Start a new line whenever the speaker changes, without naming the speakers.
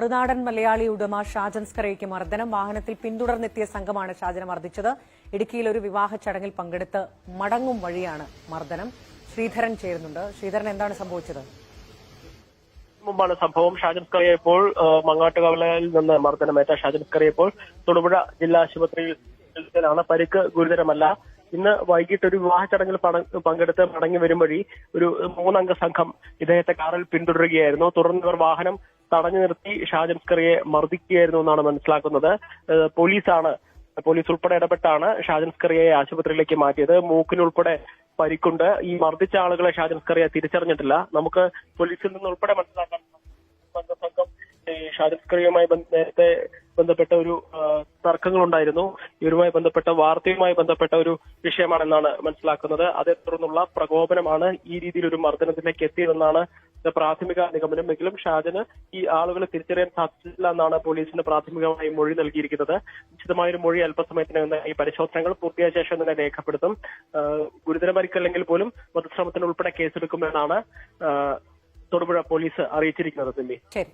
മറുനാടൻ മലയാളി ഉടമ ഷാജൻ മർദ്ദനം. വാഹനത്തിൽ പിന്തുടർന്നെത്തിയ സംഘമാണ് ഷാജനെ മർദ്ദിച്ചത്. ഇടുക്കിയിൽ ഒരു വിവാഹ ചടങ്ങിൽ പങ്കെടുത്ത് മടങ്ങും വഴിയാണ് മർദ്ദനം. ശ്രീധരൻ ചേരുന്നുണ്ട്. ശ്രീധരൻ എന്താണ് സംഭവിച്ചത്?
മുമ്പാണ് സംഭവം. ഷാജൻ സ്കറിയ ഇപ്പോൾ മങ്ങാട്ടുകവലയിൽ നിന്ന് മർദ്ദനമേറ്റ ഷാജൻ സ്കറിയ ഇപ്പോൾ തൊടുപുഴ ജില്ലാ ആശുപത്രിയിൽ ചികിത്സയിലാണ് പരിക്ക് ഗുരുതരമല്ല. ഇന്ന് വൈകിട്ട് ഒരു വിവാഹ ചടങ്ങിൽ പങ്കെടുത്ത് മടങ്ങി വരും വഴി ഒരു മൂന്നംഗ സംഘം ഇദ്ദേഹത്തെ കാറിൽ പിന്തുടരുകയായിരുന്നു. തുടർന്ന് ഇവർ വാഹനം തടഞ്ഞു നിർത്തി ഷാജൻ സ്കറിയെ മർദ്ദിക്കുകയായിരുന്നു എന്നാണ് മനസ്സിലാക്കുന്നത്. പോലീസാണ് പോലീസ് ഉൾപ്പെടെ ഇടപെട്ടാണ് ഷാജൻ സ്കറിയെ ആശുപത്രിയിലേക്ക് മാറ്റിയത്. മൂക്കിനുൾപ്പെടെ പരിക്കുണ്ട്. ഈ മർദ്ദിച്ച ആളുകളെ ഷാജൻ സ്കറിയ തിരിച്ചറിഞ്ഞിട്ടില്ല. നമുക്ക് പോലീസിൽ നിന്ന് ഉൾപ്പെടെ മനസ്സിലാക്കാൻ സംഘം ഷാജൻ സ്കറിയുമായി നേരത്തെ ബന്ധപ്പെട്ട ഒരു തർക്കങ്ങളുണ്ടായിരുന്നു. ഇവരുമായി ബന്ധപ്പെട്ട വാർത്തയുമായി ബന്ധപ്പെട്ട ഒരു വിഷയമാണെന്നാണ് മനസ്സിലാക്കുന്നത്. അതേ തുടർന്നുള്ള പ്രകോപനമാണ് ഈ രീതിയിൽ ഒരു മർദ്ദനത്തിലേക്ക് എത്തിയതെന്നാണ് പ്രാഥമിക നിഗമനമെങ്കിലും ഷാജന് ഈ ആളുകളെ തിരിച്ചറിയാൻ സാധിച്ചില്ല എന്നാണ് പോലീസിന് പ്രാഥമികമായി മൊഴി നൽകിയിരിക്കുന്നത്. വിശദമായ ഒരു മൊഴി അല്പസമയത്തിനകം ഈ പരിശോധനകൾ പൂർത്തിയായ ശേഷം തന്നെ രേഖപ്പെടുത്തും. ഗുരുതര പരിക്കല്ലെങ്കിൽ പോലും വധശ്രമത്തിന് ഉൾപ്പെടെ കേസെടുക്കുമെന്നാണ് തൊടുപുഴ പോലീസ് അറിയിച്ചിരിക്കുന്നത്
ശരി.